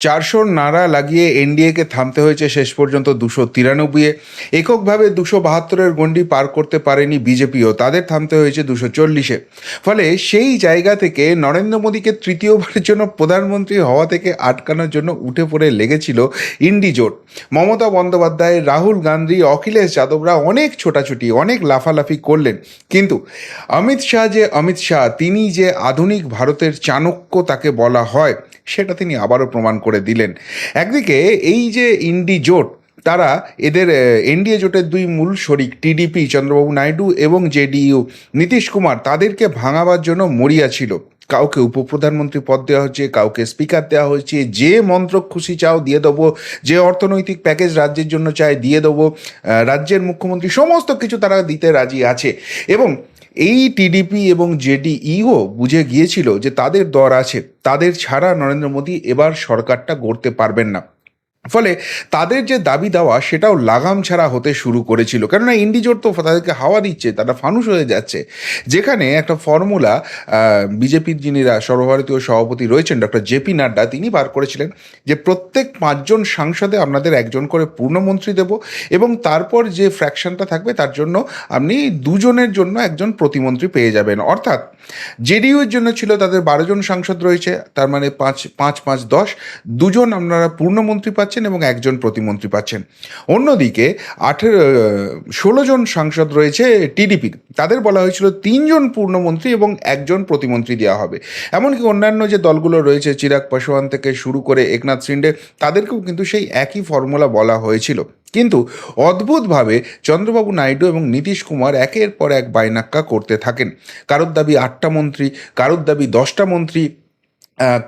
চারশোর নাড়া লাগিয়ে এনডিএকে থামতে হয়েছে শেষ পর্যন্ত দুশো তিরানব্বইয়ে। এককভাবে দুশো বাহাত্তরের গণ্ডি পার করতে পারেনি বিজেপিও, তাদের থামতে হয়েছে দুশো চল্লিশে। ফলে সেই জায়গা থেকে নরেন্দ্র মোদীকে তৃতীয়বারের জন্য প্রধানমন্ত্রী হওয়া থেকে আটকানোর জন্য উঠে পড়ে লেগেছিল ইন্ডি জোট। মমতা বন্দ্যোপাধ্যায়, রাহুল গান্ধী, অখিলেশ যাদবরা অনেক ছোটাছুটি, অনেক লাফালাফি করলেন। কিন্তু অমিত শাহ যে অমিত শাহ, তিনি যে আধুনিক ভারতের চাণক্য তাকে বলা হয়, সেটা তিনি আবারও প্রমাণ করে দিলেন। একদিকে এই যে ইন্ডি জোট, তারা এদের এনডিএ জোটের দুই মূল শরিক টিডিপি চন্দ্রবাবু নাইডু এবং জেডিইউ নীতিশ কুমার, তাদেরকে ভাঙাবার জন্য মরিয়া ছিল। কাউকে উপপ্রধানমন্ত্রী পদ দেওয়া হচ্ছে, কাউকে স্পিকার দেওয়া হচ্ছে, যে মন্ত্র খুশি চাও দিয়ে দেবো, যে অর্থনৈতিক প্যাকেজ রাজ্যের জন্য চাই দিয়ে দেবো রাজ্যের মুখ্যমন্ত্রী, সমস্ত কিছু তারা দিতে রাজি আছে। এবং এই টিডিপি এবং জেডিইও বুঝে গিয়েছিল যে তাদের দর আছে, তাদের ছাড়া নরেন্দ্র মোদী এবার সরকারটা গড়তে পারবেন না। ফলে তাদের যে দাবি দেওয়া সেটাও লাগাম ছাড়া হতে শুরু করেছিল। কেননা ইন্ডিজোর তো তাদেরকে হাওয়া দিচ্ছে, তারা ফানুস হয়ে যাচ্ছে। যেখানে একটা ফর্মুলা বিজেপির যিনি সর্বভারতীয় সভাপতি রয়েছেন, ডক্টর জেপি নাড্ডা, তিনি বার করেছিলেন যে প্রত্যেক পাঁচজন সাংসদে আপনাদের একজন করে পূর্ণমন্ত্রী দেব এবং তারপর যে ফ্র্যাকশনটা থাকবে তার জন্য আপনি দুজনের জন্য একজন প্রতিমন্ত্রী পেয়ে যাবেন। অর্থাৎ জেডিইউ এর জন্য ছিল তাদের বারো জন সাংসদ রয়েছে, তার মানে পাঁচ পাঁচ পাঁচ, দশ, দুজন আপনারা পূর্ণমন্ত্রী পাচ্ছেন এবং একজন প্রতিমন্ত্রী পাচ্ছেন। অন্যদিকে আঠেরো ষোলো জন সাংসদ রয়েছে টিডিপির তাদের বলা হয়েছিল তিনজন পূর্ণমন্ত্রী এবং একজন প্রতিমন্ত্রী দেওয়া হবে। এমনকি অন্যান্য যে দলগুলো রয়েছে, চিরাগ পাসোয়ান থেকে শুরু করে একনাথ শিন্ডে, তাদেরকেও কিন্তু সেই একই ফর্মুলা বলা হয়েছিল। কিন্তু অদ্ভুতভাবে চন্দ্রবাবু নাইডু এবং নীতিশ কুমার একের পর এক বাইনাক্কা করতে থাকেন। কারোর দাবি আটটা মন্ত্রী, কারোর দাবি দশটা মন্ত্রী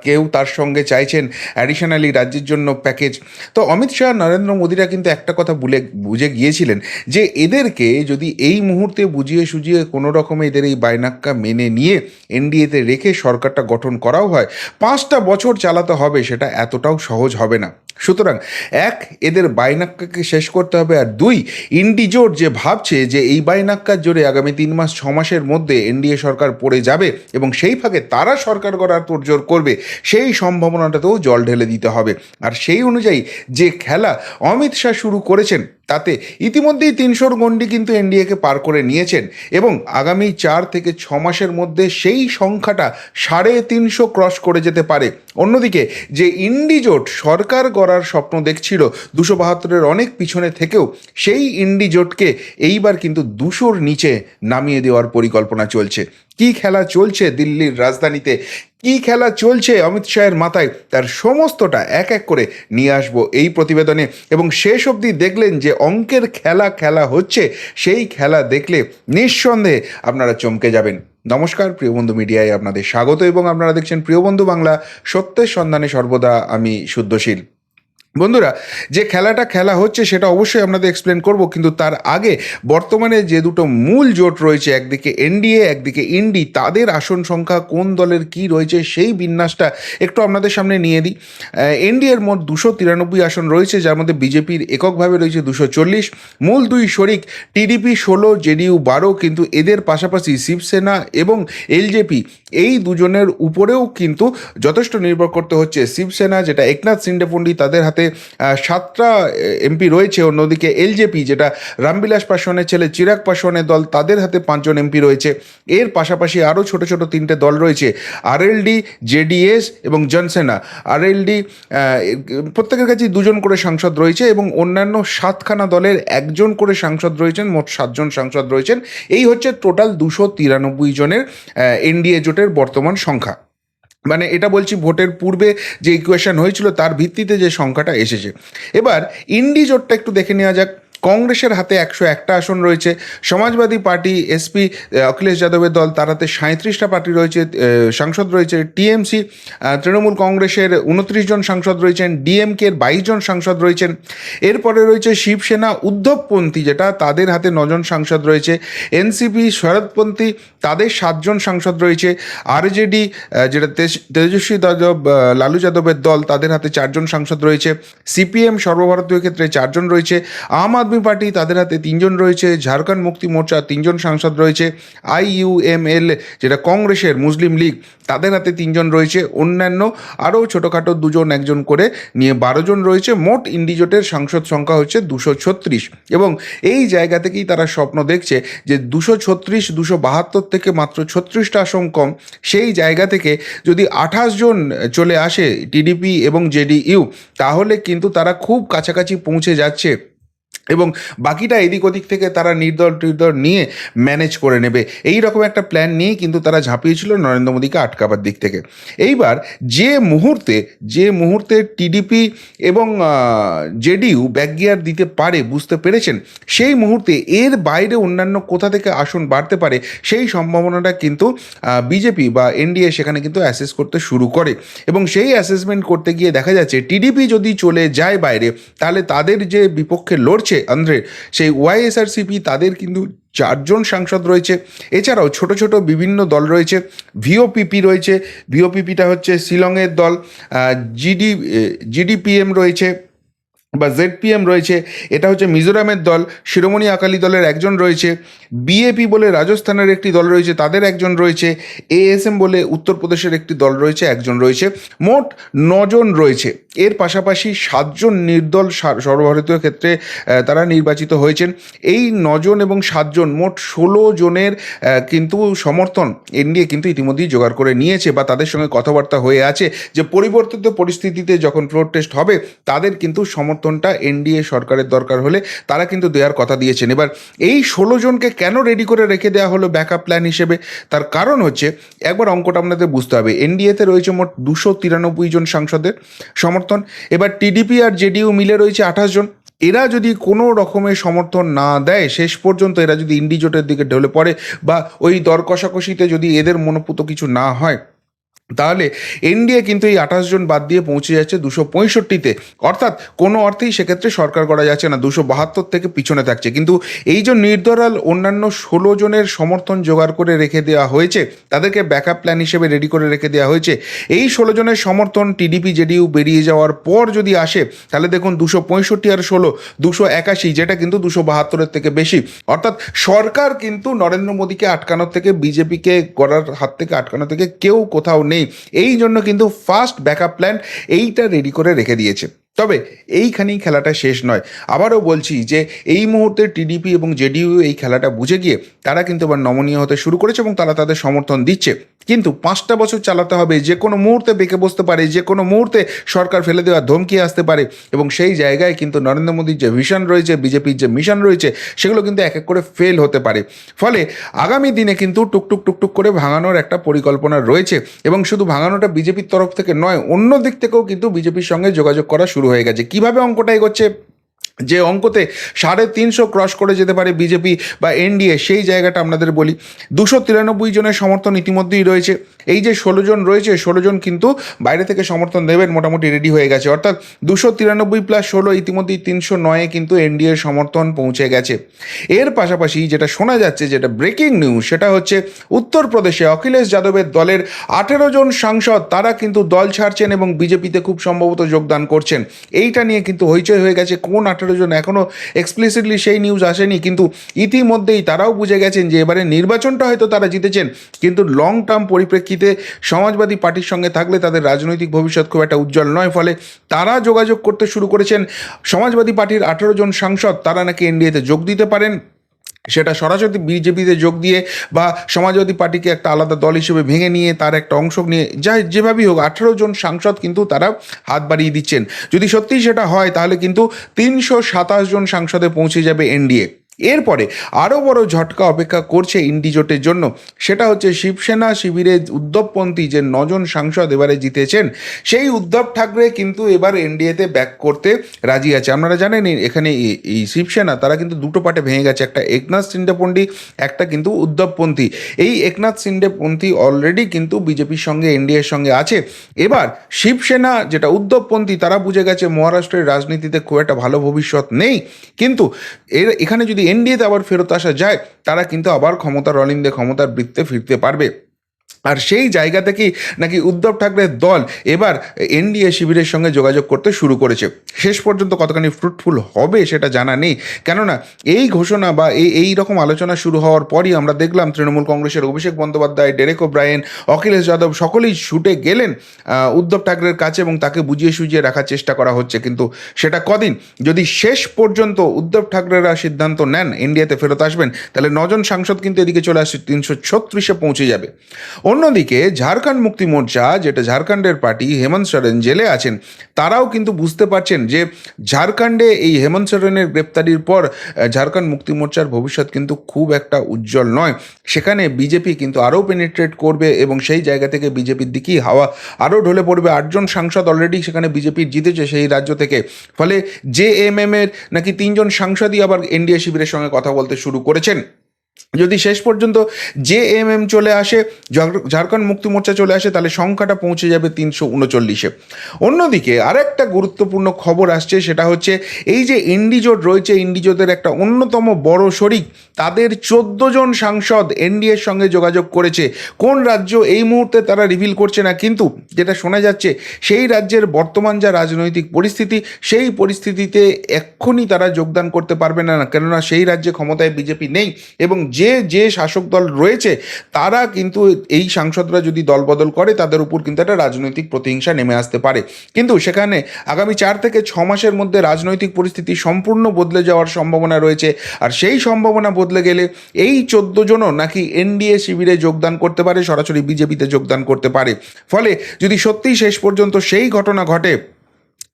কেউ তার সঙ্গে চাইছেন অ্যাডিশনালি রাজ্যের জন্য প্যাকেজ তো অমিত শাহ, নরেন্দ্র মোদীরা কিন্তু একটা কথা বলে বুঝে গিয়েছিলেন যে এদেরকে যদি এই মুহূর্তে বুঝিয়ে সুঝিয়ে কোনো রকমে এদের এই বায়নাক্কা মেনে নিয়ে এনডিএতে রেখে সরকারটা গঠন করাও হয়, পাঁচটা বছর চালাতে হবে সেটা এতটাও সহজ হবে না। সুতরাং, এক, এদের বাইনাক্কাকে শেষ করতে হবে, আর দুই ইন্ডিজোট যে ভাবছে যে এই বাইনাক্কার জোরে আগামী তিন মাস, ছ মাসের মধ্যে এনডিএ সরকার পড়ে যাবে এবং সেই ফাঁকে তারা সরকার গড়ার তোড়জোড় করবে, সেই সম্ভাবনাটাতেও জল ঢেলে দিতে হবে। আর সেই অনুযায়ী যে খেলা অমিত শাহ শুরু করেছেন তাতে ইতিমধ্যেই তিনশোর গণ্ডি কিন্তু এনডিএকে পার করে নিয়েছেন এবং আগামী চার থেকে ছ মাসের মধ্যে সেই সংখ্যাটা সাড়ে তিনশো ক্রস করে যেতে পারে। অন্যদিকে যে ইন্ডিজোট সরকার গড়ার স্বপ্ন দেখছিল দুশো বাহাত্তরের অনেক পিছনে থেকেও, সেই ইন্ডিজোটকে এইবার কিন্তু দুশোর নিচে নামিয়ে দেওয়ার পরিকল্পনা চলছে। কি খেলা চলছে দিল্লির রাজধানীতে? কি খেলা চলছে অমিত শাহের মাথায়? তার সমস্তটা এক এক করে নিয়ে আসব এই প্রতিবেদনে। এবং শেষ অবধি দেখলেন যে অঙ্কের খেলা খেলা হচ্ছে, সেই খেলা দেখলে নিঃসন্দেহে আপনারা চমকে যাবেন। নমস্কার প্রিয় বন্ধু মিডিয়ায় আপনাদের স্বাগত এবং আপনারা দেখছেন প্রিয় বন্ধু বাংলা, সত্যের সন্ধানে সর্বদা আমি শুদ্ধশীল। বন্ধুরা, যে খেলাটা খেলা হচ্ছে সেটা অবশ্যই আপনাদের এক্সপ্লেন করব, কিন্তু তার আগে বর্তমানে যে দুটো মূল জোট রয়েছে, একদিকে এনডিএ একদিকে ইন্ডি তাদের আসন সংখ্যা কোন দলের কি রয়েছে সেই বিন্যাসটা একটু আপনাদের সামনে নিয়ে দিই। এনডিএর মোট দুশো তিরানব্বই আসন রয়েছে, যার মধ্যে বিজেপির এককভাবে রয়েছে দুশো চল্লিশ। মূল দুই শরিক টিডিপি ষোলো জেডিইউ বারো, কিন্তু এদের পাশাপাশি শিবসেনা এবং এলজেপি এই দুজনের উপরেও কিন্তু যথেষ্ট নির্ভর করতে হচ্ছে শিবসেনা, যেটা একনাথ সিন্ডে পণ্ডিত তাদের হাতে আহ, সাতটা এমপি রয়েছে। অন্যদিকে এলজেপি যেটা রামবিলাস পাসওয়ানের ছেলে চিরাগ পাসওয়ানের দল তাদের হাতে পাঁচজন এমপি রয়েছে। এর পাশাপাশি আরও ছোট ছোট তিনটে দল রয়েছে। আরএলডি জেডিএস এবং জনসেনা। আরএলডি প্রত্যেকের কাছেই দুজন করে সাংসদ রয়েছে এবং অন্যান্য সাতখানা দলের একজন করে সাংসদ রয়েছেন মোট সাতজন সাংসদ রয়েছেন। এই হচ্ছে টোটাল দুশো তিরানব্বই জনের এনডিএ জোটের বর্তমান সংখ্যা। মানে এটা বলছি ভোটের পূর্বে যে ইকুয়েশন হয়েছিল, তার ভিত্তিতে যে সংখ্যাটা এসেছে। এবার ইন্ডি জোটটা একটু দেখে নেওয়া যাক। কংগ্রেসের হাতে একশো একটা আসন রয়েছে। সমাজবাদী পার্টি এসপি অখিলেশ যাদবের দল, তার হাতে সাঁত্রিশটা পার্টি রয়েছে সাংসদ রয়েছে টিএমসি তৃণমূল কংগ্রেসের উনত্রিশ জন সাংসদ রয়েছেন ডিএমকের বাইশ জন সাংসদ রয়েছেন। এরপরে রয়েছে শিবসেনা উদ্ধবপন্থী, যেটা তাদের হাতে নজন সাংসদ রয়েছে। এনসিপি শরৎপন্থী, তাদের সাতজন সাংসদ রয়েছে। আরজেডি যেটা তেজ- তেজস্বী যাদব লালু যাদবের দল, তাদের হাতে চারজন সাংসদ রয়েছে। সিপিএম সর্বভারতীয় ক্ষেত্রে চারজন রয়েছে। আম আদমি পার্টি, তাদের হাতে তিনজন রয়েছে, ঝাড়খণ্ড মুক্তি মোর্চা তিনজন সাংসদ রয়েছে আইইউএমএল যেটা কংগ্রেসের মুসলিম লীগ, তাদের হাতে তিনজন রয়েছে, অন্যান্য আরও ছোটোখাটো দুজন একজন করে নিয়ে বারো জন রয়েছে, মোট ইন্ডিজোটের সাংসদ সংখ্যা হচ্ছে দুশো ছত্রিশ। এবং এই জায়গা থেকেই তারা স্বপ্ন দেখছে যে দুশো ছত্রিশ, দুশো বাহাত্তর থেকে মাত্র ছত্রিশটা আসন কম, সেই জায়গা থেকে যদি আঠাশ জন চলে আসে টিডিপি এবং জেডিইউ, তাহলে কিন্তু তারা খুব কাছাকাছি পৌঁছে যাচ্ছে। এবং বাকিটা এদিক ওদিক থেকে তারা নির্দল টির্দল নিয়ে ম্যানেজ করে নেবে। এই রকম একটা প্ল্যান নিয়ে কিন্তু তারা ঝাঁপিয়েছিল নরেন্দ্র মোদীকে আটকাবার দিক থেকে। এইবার যে মুহূর্তে যে মুহূর্তে টিডিপি এবং জেডিইউ ব্যাকগিয়ার দিতে পারে, বুঝতে পেরেছেন? সেই মুহূর্তে এর বাইরে অন্যান্য কোথা থেকে আসন বাড়তে পারে, সেই সম্ভাবনাটা কিন্তু বিজেপি বা এনডিএ সেখানে কিন্তু অ্যাসেস করতে শুরু করে। এবং সেই অ্যাসেসমেন্ট করতে গিয়ে দেখা যাচ্ছে টিডিপি যদি চলে যায় বাইরে, তাহলে তাদের যে বিপক্ষে লড়ছে আন্দ্রে, সেই ওয়াইএসআরসিপি তাদের কিন্তু চারজন সাংসদ রয়েছে। এছাড়াও ছোট ছোট বিভিন্ন দল রয়েছে। ভিওপিপি রয়েছে। ভিওপিপিটা হচ্ছে শিলংয়ের দল। জিডি জিডিপিএম রয়েছে। বা জেডপিএম রয়েছে, এটা হচ্ছে মিজোরামের দল, শিরোমণি আকালি দলের একজন রয়েছে বিএপি বলে রাজস্থানের একটি দল রয়েছে, তাদের একজন রয়েছে এএসএম বলে উত্তরপ্রদেশের একটি দল রয়েছে, একজন রয়েছে, মোট নজন রয়েছে। এর পাশাপাশি সাতজন নির্দল সর্বভারতীয় ক্ষেত্রে তারা নির্বাচিত হয়েছেন। এই নজন এবং সাতজন মোট ষোলো জনের কিন্তু সমর্থন এনডিএ কিন্তু ইতিমধ্যেই জোগাড় করে নিয়েছে বা তাদের সঙ্গে কথাবার্তা হয়ে আছে যে পরিবর্তিত পরিস্থিতিতে যখন ফ্লোর টেস্ট হবে, তাদের কিন্তু সমর্থনটা এনডিএ সরকারের দরকার হলে তারা কিন্তু দেওয়ার কথা দিয়েছেন। এবার এই ষোলো জনকে কেন রেডি করে রেখে দেওয়া হলো ব্যাকআপ প্ল্যান হিসেবে? তার কারণ হচ্ছে, একবার অঙ্কটা আপনাদের বুঝতে হবে, এনডিএতে রয়েছে মোট দুশো তিরানব্বই জন সাংসদের সমর্থন, এবার টিডিপি আর জেডিইউ মিলে রয়েছে আঠাশ জন। এরা যদি কোনো রকমের সমর্থন না দেয়, শেষ পর্যন্ত এরা যদি ইন্ডিজোটের দিকে ঢলে পড়ে বা ওই দর কষাকষিতে যদি এদের মনোপুত কিছু না হয় তাহলে এনডিএ কিন্তু এই আঠাশ জন বাদ দিয়ে পৌঁছে যাচ্ছে দুশো পঁয়ষট্টিতে। অর্থাৎ কোনো অর্থেই সেক্ষেত্রে সরকার করা যাচ্ছে না, দুশো বাহাত্তর থেকে পিছনে থাকছে। কিন্তু এই যে নির্দরাল অন্যান্য ষোলো জনের সমর্থন জোগাড় করে রেখে দেওয়া হয়েছে, তাদেরকে ব্যাকআপ প্ল্যান হিসেবে রেডি করে রেখে দেওয়া হয়েছে, এই ষোলো জনের সমর্থন টিডিপি জেডিইউ বেরিয়ে যাওয়ার পর যদি আসে, তাহলে দেখুন দুশো পঁয়ষট্টি আর ষোলো, দুশো একাশি, যেটা কিন্তু দুশো বাহাত্তরের থেকে বেশি। অর্থাৎ সরকার কিন্তু নরেন্দ্র মোদীকে আটকানোর থেকে বিজেপিকে করার হাত থেকে আটকানো থেকে কেউ কোথাও নেই। নেই। এই জন্য কিন্তু ফার্স্ট ব্যাকআপ প্ল্যান এইটা রেডি করে রেখে দিয়েছে। তবে এইখানেই খেলাটা শেষ নয়। আবারও বলছি যে এই মুহূর্তে টিডিপি এবং জেডিইউ এই খেলাটা বুঝে গিয়ে তারা কিন্তু এবার নমনীয় হতে শুরু করেছে এবং তারা তাদের সমর্থন দিচ্ছে। কিন্তু পাঁচটা বছর চালাতে হবে, যে কোনো মুহূর্তে বেঁকে বসতে পারে, যে কোনো মুহূর্তে সরকার ফেলে দেওয়ার ধমকি আসতে পারে এবং সেই জায়গায় কিন্তু নরেন্দ্র মোদীর যে ভিশন রয়েছে, বিজেপির যে মিশন রয়েছে, সেগুলো কিন্তু এক এক করে ফেল হতে পারে। ফলে আগামী দিনে কিন্তু টুকটুক টুকটুক করে ভাঙানোর একটা পরিকল্পনা রয়েছে এবং শুধু ভাঙানোটা বিজেপির তরফ থেকে নয়, অন্য দিক থেকেও কিন্তু বিজেপির সঙ্গে যোগাযোগ করা শুরু হয়ে গেছে। কীভাবে অঙ্কটা এগোচ্ছে যে অঙ্কতে সাড়ে তিনশো ক্রস করে যেতে পারে বিজেপি বা এনডিএ, সেই জায়গাটা আপনাদের বলি। দুশো তিরানব্বই জনের সমর্থন ইতিমধ্যেই রয়েছে। এই যে ষোলো জন রয়েছে, ষোলো জন কিন্তু বাইরে থেকে সমর্থন দেবেন, মোটামুটি রেডি হয়ে গেছে। অর্থাৎ দুশো তিরানব্বই প্লাস ষোলো, ইতিমধ্যেই তিনশো নয়ে কিন্তু এনডিএর সমর্থন পৌঁছে গেছে। এর পাশাপাশি যেটা শোনা যাচ্ছে, যেটা ব্রেকিং নিউজ সেটা হচ্ছে উত্তরপ্রদেশে অখিলেশ যাদবের দলের আঠেরো জন সাংসদ, তারা কিন্তু দল ছাড়ছেন এবং বিজেপিতে খুব সম্ভবত যোগদান করছেন। এইটা নিয়ে কিন্তু হইচই হয়ে গেছে, কোন আঠেরো জন এখনও এক্সপ্লিসিটলি সেই নিউজ আসেনি। কিন্তু ইতিমধ্যেই তারাও বুঝে গেছেন যে এবারে নির্বাচনটা হয়তো তারা জিতেছেন। কিন্তু লং টার্ম পরিপ্রেক্ষিতে সমাজবাদী পার্টির সঙ্গে থাকলে তাদের রাজনৈতিক ভবিষ্যৎ খুব একটা উজ্জ্বল নয়। ফলে তারা যোগাযোগ করতে শুরু করেছেন। সমাজবাদী পার্টির আঠেরো জন সাংসদ, তারা নাকি এনডিএতে যোগ দিতে পারেন। সেটা সরাসরি বিজেপিতে যোগ দিয়ে বা সমাজবাদী পার্টিকে একটা আলাদা দল হিসেবে ভেঙে নিয়ে তার একটা অংশ নিয়ে যা যেভাবেই হোক, আঠেরো জন সাংসদ কিন্তু তারা হাত বাড়িয়ে দিচ্ছেন। যদি সত্যিই সেটা হয়, তাহলে কিন্তু তিনশো সাতাশ জন সাংসদে পৌঁছে যাবে এনডিএ। এরপরে আরও বড় ঝটকা অপেক্ষা করছে ইন্ডিজোটের জন্য। সেটা হচ্ছে শিবসেনা শিবিরের উদ্ধবপন্থী যে নজন সাংসদ এবারে জিতেছেন, সেই উদ্ধব ঠাকরে কিন্তু এবার এনডিএতে ব্যাক করতে রাজি আছে। আপনারা জানেন এখানে এই শিবসেনা, তারা কিন্তু দুটো পার্টে ভেঙে গেছে। একটা একনাথ সিন্ডেপন্থী একটা কিন্তু উদ্ধবপন্থী এই একনাথ সিন্ডেপন্থী অলরেডি কিন্তু বিজেপির সঙ্গে, এনডিএর সঙ্গে আছে। এবার শিবসেনা যেটা উদ্ধবপন্থী তারা বুঝে গেছে মহারাষ্ট্রের রাজনীতিতে খুব একটা ভালো ভবিষ্যৎ নেই। কিন্তু এর এখানে যদি এনডিএতে আবার ফেরত আসা যায় তারা কিন্তু আবার ক্ষমতার অলিন্দে ক্ষমতার বৃত্তে ফিরতে পারবে। আর সেই জায়গা থেকেই নাকি উদ্ধব ঠাকরের দল এবার এনডিএ শিবিরের সঙ্গে যোগাযোগ করতে শুরু করেছে? শেষ পর্যন্ত কতখানি ফ্রুটফুল হবে সেটা জানা নেই। কেননা এই ঘোষণা বা এই এই রকম আলোচনা শুরু হওয়ার পরই আমরা দেখলাম তৃণমূল কংগ্রেসের অভিষেক বন্দ্যোপাধ্যায়, ডেরেক ওব্রায়েন, অখিলেশ যাদব সকলেই ছুটে গেলেন উদ্ধব ঠাকরের কাছে এবং তাকে বুঝিয়ে সুঝিয়ে রাখার চেষ্টা করা হচ্ছে। কিন্তু সেটা কদিন? যদি শেষ পর্যন্ত উদ্ধব ঠাকরেরা সিদ্ধান্ত নেন ইন্ডিয়াতে ফেরত আসবেন, তাহলে নজন সাংসদ কিন্তু এদিকে চলে আসছে, তিনশো ছত্রিশে পৌঁছে যাবে। অন্যদিকে ঝাড়খণ্ড মুক্তি মোর্চা, যেটা ঝাড়খণ্ডের পার্টি হেমন্ত সোরেন জেলে আছেন, তারাও কিন্তু বুঝতে পারছেন যে ঝাড়খণ্ডে এই হেমন্ত সোরেনের গ্রেপ্তারির পর ঝাড়খণ্ড মুক্তি মোর্চার ভবিষ্যৎ কিন্তু খুব একটা উজ্জ্বল নয়। সেখানে বিজেপি কিন্তু আরও পেনিট্রেট করবে এবং সেই জায়গা থেকে বিজেপির দিকেই হাওয়া আরও ঢলে পড়বে। আটজন সাংসদ অলরেডি সেখানে বিজেপির জিতেছে সেই রাজ্য থেকে। ফলে জে এম এম এর নাকি তিনজন সাংসদই আবার এনডিএ শিবিরের সঙ্গে কথা বলতে শুরু করেছেন। যদি শেষ পর্যন্ত জে এম এম চলে আসে, ঝাড়- ঝাড়খণ্ড মুক্তি মোর্চা চলে আসে, তাহলে সংখ্যাটা পৌঁছে যাবে তিনশো উনচল্লিশে। অন্যদিকে আরেকটা গুরুত্বপূর্ণ খবর আসছে, সেটা হচ্ছে এই যে ইন্ডিজোট রয়েছে, ইন্ডিজোটের একটা অন্যতম বড় শরিক, তাদের চোদ্দ জন সাংসদ এনডিএর সঙ্গে যোগাযোগ করেছে। কোন রাজ্য এই মুহূর্তে তারা রিভিল করছে না, কিন্তু যেটা শোনা যাচ্ছে, সেই রাজ্যের বর্তমান যা রাজনৈতিক পরিস্থিতি, সেই পরিস্থিতিতে এক্ষুনি তারা যোগদান করতে পারবে না, কেননা সেই রাজ্যে ক্ষমতায় বিজেপি নেই এবং যে যে শাসক দল রয়েছে, তারা কিন্তু এই সাংসদরা যদি দলবদল করে, তাদের উপর কিন্তু একটা রাজনৈতিক প্রতিহিংসা নেমে আসতে পারে। কিন্তু সেখানে আগামী চার থেকে ছ মাসের মধ্যে রাজনৈতিক পরিস্থিতি সম্পূর্ণ বদলে যাওয়ার সম্ভাবনা রয়েছে। আর সেই সম্ভাবনা বদলে গেলে এই চোদ্দ জনও নাকি এনডিএ শিবিরে যোগদান করতে পারে, সরাসরি বিজেপিতে যোগদান করতে পারে। ফলে যদি সত্যিই শেষ পর্যন্ত সেই ঘটনা ঘটে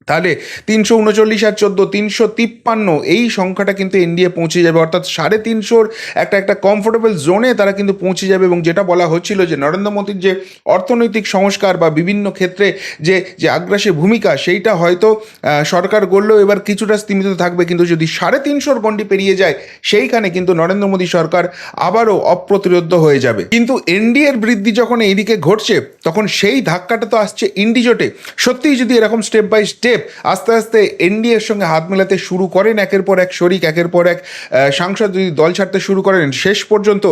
তাহলে তিনশো উনচল্লিশ আর চোদ্দ, তিনশো তিপ্পান্ন, এই সংখ্যাটা কিন্তু এনডিএ পৌঁছে যাবে। অর্থাৎ সাড়ে তিনশোর একটা একটা কমফোর্টেবল জোনে তারা কিন্তু পৌঁছে যাবে এবং যেটা বলা হচ্ছিল যে নরেন্দ্র মোদীর যে অর্থনৈতিক সংস্কার বা বিভিন্ন ক্ষেত্রে যে যে আগ্রাসী ভূমিকা, সেইটা হয়তো সরকার গড়লেও এবার কিছুটা স্তীমিত থাকবে। কিন্তু যদি সাড়ে তিনশোর গণ্ডি পেরিয়ে যায়, সেইখানে কিন্তু নরেন্দ্র মোদী সরকার আবারও অপ্রতিরোধ হয়ে যাবে। কিন্তু এনডিএর বৃদ্ধি যখন এইদিকে ঘটছে, তখন সেই ধাক্কাটা তো আসছে ইন্ডিজোটে সত্যিই যদি এরকম স্টেপ বাই স্টেপ আস্তে আস্তে এনডিএর সঙ্গে হাত মেলাতে শুরু করেন, একের পর এক শরিক, একের পর এক সাংসদ যদি দল ছাড়তে শুরু করেন, শেষ পর্যন্ত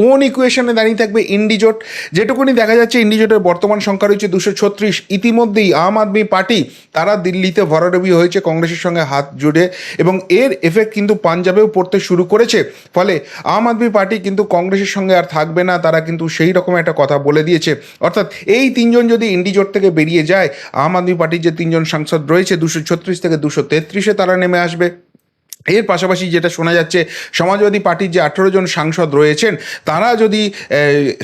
কোন ইকুয়েশনে দাঁড়িয়ে থাকবে ইন্ডিজোট যেটুকুনি দেখা যাচ্ছে ইন্ডিজোটের বর্তমান সংখ্যা রয়েছে দুশো ছত্রিশ। ইতিমধ্যেই আম আদমি পার্টি, তারা দিল্লিতে ভরাডবি হয়েছে, কংগ্রেসের সঙ্গে হাত জুড়ে, এবং এর এফেক্ট কিন্তু পাঞ্জাবেও পড়তে শুরু করেছে। ফলে আম আদমি পার্টি কিন্তু কংগ্রেসের সঙ্গে আর থাকবে না, তারা কিন্তু সেই রকম একটা কথা বলে দিয়েছে। অর্থাৎ এই তিনজন যদি ইন্ডিজোট থেকে বেরিয়ে যায়, আম আদমি পার্টির যে তিনজন সাংসদ রয়েছে দুশো ছত্রিশ থেকে দুশো তেত্রিশে তারা নেমে আসবে। এর পাশাপাশি যেটা শোনা যাচ্ছে, সমাজবাদী পার্টির যে আঠেরো জন সাংসদ রয়েছেন, তারা যদি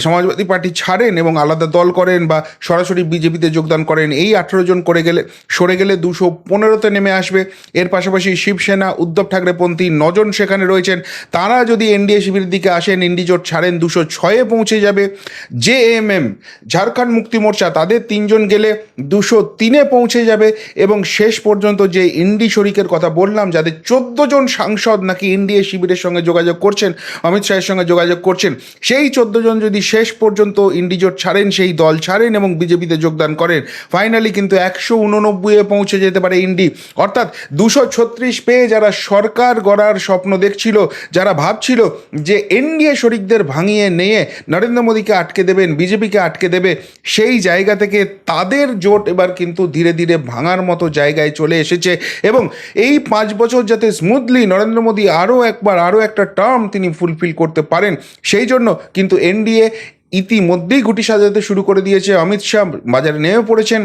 সমাজবাদী পার্টি ছাড়েন এবং আলাদা দল করেন বা সরাসরি বিজেপিতে যোগদান করেন, এই আঠেরো জন করে গেলে, সরে গেলে দুশো পনেরোতে নেমে আসবে। এর পাশাপাশি শিবসেনা, উদ্ধব ঠাকরেপন্থী, নজন সেখানে রয়েছেন। তারা যদি এনডিএ শিবিরের দিকে আসেন, ইন্ডিজোট ছাড়েন, দুশো ছয়ে পৌঁছে যাবে। জে এম এম ঝাড়খণ্ড মুক্তি মোর্চা, তাদের তিনজন গেলে দুশো তিনে পৌঁছে যাবে এবং শেষ পর্যন্ত যে ইন্ডি শরিকের কথা বললাম, যাদের চোদ্দ জন সাংসদ নাকি এনডিএ শিবিরের সঙ্গে যোগাযোগ করছেন, অমিত শাহের সঙ্গে যোগাযোগ করছেন, সেই চোদ্দ জন যদি শেষ পর্যন্ত ইন্ডিজোট ছাড়েন, সেই দল ছাড়েন এবং বিজেপিতে যোগদান করেন ফাইনালি কিন্তু একশো উননব্বইয়ে পৌঁছে যেতে পারে ইন্ডি। অর্থাৎ দুশো ছত্রিশ পেয়ে যারা সরকার গড়ার স্বপ্ন দেখছিল, যারা ভাবছিল যে এনডিএ শরিকদের ভাঙিয়ে নিয়ে নরেন্দ্র মোদীকে আটকে দেবেন, বিজেপিকে আটকে দেবে, সেই জায়গা থেকে তাদের জোট এবার কিন্তু ধীরে ধীরে ভাঙার মতো জায়গায় চলে এসেছে এবং এই পাঁচ বছর যাতে স্মুথলি নরেন্দ্র মোদী আরও একবার, আরও একটা টার্ম তিনি ফুলফিল করতে পারেন। সেই জন্য কিন্তু এনডিএ ইতিমধ্যেই গুটি সাজাতে শুরু করে দিয়েছে। অমিত শাহ বাজারে নেমে পড়েছেন।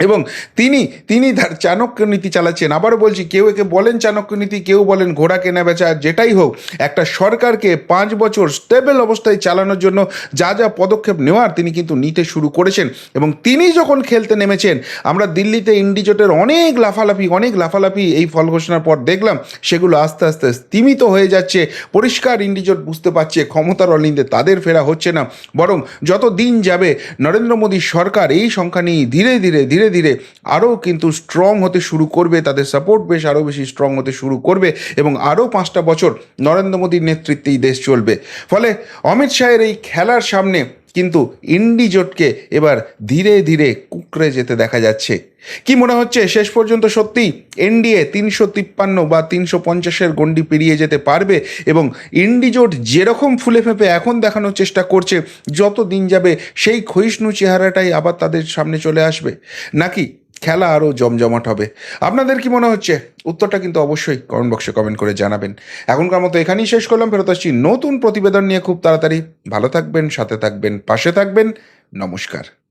এবং তিনি তিনি তার চাণক্য নীতি চালাচ্ছেন। আবারও বলছি, কেউ একে বলেন চাণক্য নীতি, কেউ বলেন ঘোড়া কেনা বেচা, যেটাই হোক, একটা সরকারকে পাঁচ বছর স্টেবল অবস্থায় চালানোর জন্য যা যা পদক্ষেপ নেওয়ার তিনি কিন্তু নিতে শুরু করেছেন। এবং তিনি যখন খেলতে নেমেছেন, আমরা দিল্লিতে ইন্ডিজোটের অনেক লাফালাফি অনেক লাফালাফি এই ফল ঘোষণার পর দেখলাম, সেগুলো আস্তে আস্তে স্তীমিত হয়ে যাচ্ছে। পরিষ্কার ইন্ডিজোট বুঝতে পারছে, ক্ষমতার অলিন্দে তাদের ফেরা হচ্ছে না। বরং যত দিন যাবে, নরেন্দ্র মোদী সরকার এই সংখ্যা নিয়ে ধীরে ধীরে ধীরে ধীরে ধীরে আরও কিন্তু স্ট্রং হতে শুরু করবে, তাদের সাপোর্ট বেশ আরও বেশি স্ট্রং হতে শুরু করবে এবং আরও পাঁচটা বছর নরেন্দ্র মোদীর নেতৃত্বেই দেশ চলবে। ফলে অমিত শাহের এই খেলার সামনে কিন্তু ইন্ডিজোটকে এবার ধীরে ধীরে কুকড়ে যেতে দেখা যাচ্ছে। কি মনে হচ্ছে, শেষ পর্যন্ত সত্যি এনডিএ তিনশো তিপ্পান্ন বা তিনশো পঞ্চাশের গণ্ডি পেরিয়ে যেতে পারবে? এবং ইন্ডিজোট যেরকম ফুলে ফেঁপে এখন দেখানোর চেষ্টা করছে যত দিন যাবে সেই ক্ষয়িষ্ণু চেহারাটাই আবার তাদের সামনে চলে আসবে? নাকি খেলা আরও জমজমাট হবে। আপনাদের কি মনে হচ্ছে? উত্তরটা কিন্তু অবশ্যই কমেন্ট বক্সে কমেন্ট করে জানাবেন। এখনকার মতো এখানেই শেষ করলাম, ফেরত আসছি নতুন প্রতিবেদন নিয়ে খুব তাড়াতাড়ি। ভালো থাকবেন, সাথে থাকবেন, পাশে থাকবেন। নমস্কার।